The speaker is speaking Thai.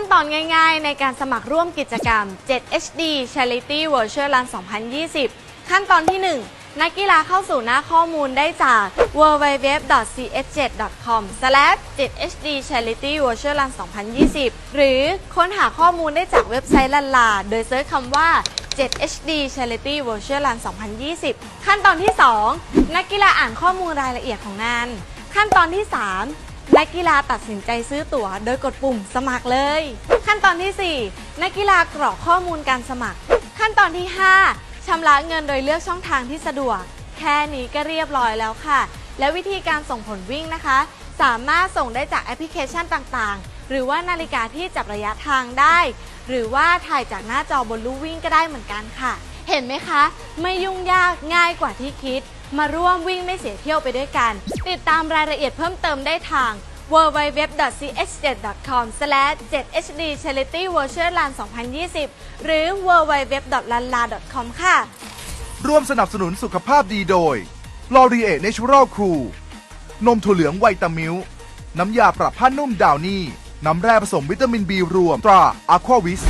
ขั้นตอนง่ายๆ ในการสมัครร่วมกิจกรรม 7HD Charity Virtual Run 2020 ขั้นตอนที่ 1 นักกีฬาเข้าสู่หน้าข้อมูลได้จาก www.cs7.com/7hd charity virtual run 2020 หรือค้นหาข้อมูลได้จากเว็บไซต์ลันลา โดยเซิร์ชคำว่า 7HD Charity Virtual Run 2020 ขั้นตอนที่ 2 นักกีฬาอ่านข้อมูลรายละเอียดของงาน ขั้นตอนที่ 3 นักกีฬาตัดสินใจซื้อตั๋ว โดยกดปุ่มสมัครเลย ขั้นตอนที่ 4 นักกีฬากรอกข้อมูลการสมัคร ขั้นตอนที่ 5ชำระเงินโดยเลือกช่องทางที่สะดวก แค่นี้ก็เรียบร้อยแล้วค่ะ และวิธีการส่งผลวิ่งนะคะ สามารถส่งได้จากแอปพลิเคชันต่างๆ หรือว่านาฬิกาที่จับระยะทางได้ หรือว่าถ่ายจากหน้าจอบนลู่วิ่งก็ได้เหมือนกันค่ะ เห็นไหมคะ ไม่ยุ่งยากง่ายกว่าที่คิด มาร่วมวิ่งไม่เสียเที่ยวไปด้วยกัน ติดตามรายละเอียดเพิ่มเติมได้ทาง www.ch7.com/7hd charity virtual run 2020 หรือ www.lanla.com ค่ะ ร่วมสนับสนุนสุขภาพดีโดย l o r i e Natural Cool นมถั่วเหลืองไวตามิลน้ำยาปรับผ้านุ่มดาวนี่ น้ำแร่ผสมวิตามินบีรวมตรา Aquavis